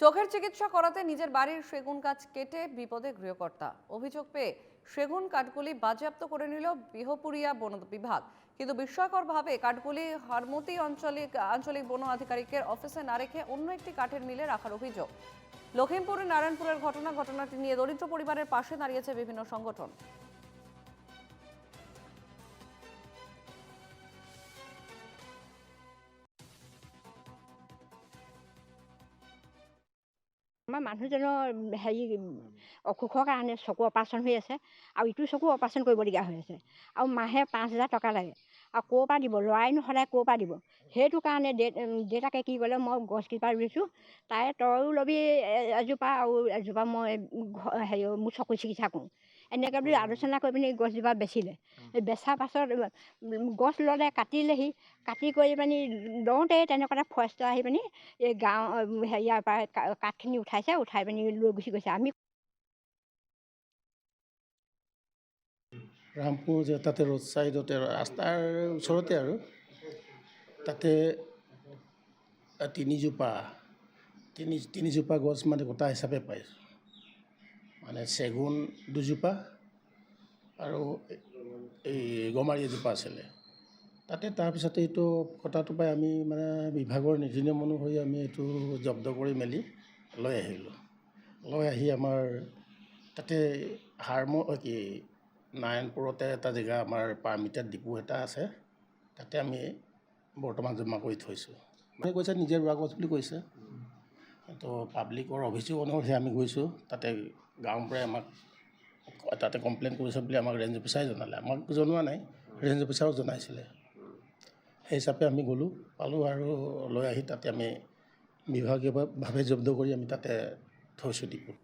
চোখের চিকিৎসা করাতে নিজের বাড়ির সেগুন গাছ কেটে বিপদে গৃহকর্তা। অভিযোগ পেয়ে সেগুন কাঠগুলি বাজেয়াপ্ত করে নিল বিহপুরিয়া বন বিভাগ। কিন্তু বিস্ময়করভাবে কাঠগুলি হারমতি আঞ্চলিক আঞ্চলিক বন আধিকারিকের অফিসে না রেখে অন্য একটি কাঠের মিলে রাখার অভিযোগ। লখিমপুরের নারায়ণপুরের ঘটনা, ঘটনাটি নিয়ে দরিদ্র পরিবারের পাশে দাঁড়িয়েছে বিভিন্ন সংগঠন। আমাৰ মানুহজনৰ হেৰি অসুখৰ কাৰণে চকু অপাৰেশ্যন হৈ আছে আৰু ইটো চকু অপাৰেশ্যন কৰিবলগীয়া হৈ আছে। আৰু মাহে পাঁচ হাজাৰ টকা লাগে। আৰু ক'ৰ পৰা দিব? ল'ৰাইনো সদায় ক'ৰ পৰা দিব? সেইটো কাৰণে দে দেউতাকে কি ক'লে মই গছকেইজোপা ৰুইছোঁ। তাই তইও ল'বি এজোপা আৰু এজোপা মই হেৰি মোৰ চকু চিকিৎসা কৰোঁ। এনেকৈ বুলি আলোচনা কৰি পিনি গছজোপা বেচিলে। বেচাৰ পাছত গছ ল'লে কাটিলেহি কাটি কৰি পিনি লওঁতে তেনেকুৱাতে ফৰেষ্টৰ আহি পিনি এই গাঁও হেৰিয়াৰ পৰা কাঠখিনি উঠাইছে উঠাই পিনি লৈ গুচি গৈছে। আমি ৰামপুৰ যে তাতে ৰোড ছাইডতে ৰাস্তাৰ ওচৰতে আৰু তাতে তিনিজোপা তিনি তিনিজোপা গছ মানে গোটা হিচাপে পাইছোঁ মানে চেগুন দুজোপা আৰু এই গমাৰি এজোপা আছিলে। তাতে তাৰপিছতে এইটো কটাটো পাই আমি মানে বিভাগৰ নীতি নিয়ম অনুসৰি আমি এইটো জব্দ কৰি মেলি লৈ আহিলোঁ। লৈ আহি আমাৰ তাতে হাৰম কি নাৰায়ণপুৰতে এটা জেগা আমাৰ পাৰ্মিটেড ডিপু এটা আছে তাতে আমি বৰ্তমান জমা কৰি থৈছোঁ। মানে কৈছে নিজে ৰোৱা গছ বুলি কৈছে। তো পাব্লিকৰ অভিযোগ অনুসৰি আমি গৈছোঁ। তাতে গাঁৱৰ পৰাই আমাক তাতে কমপ্লেইন কৰিছে বুলি আমাক ৰেঞ্জ অফিচাৰে জনালে। আমাক জনোৱা নাই ৰেঞ্জ অফিচাৰক জনাইছিলে। সেই হিচাপে আমি গ'লোঁ পালোঁ আৰু লৈ আহি তাতে আমি বিভাগীয়ভাৱে জব্দ কৰি আমি তাতে থৈছোঁ ডিপুত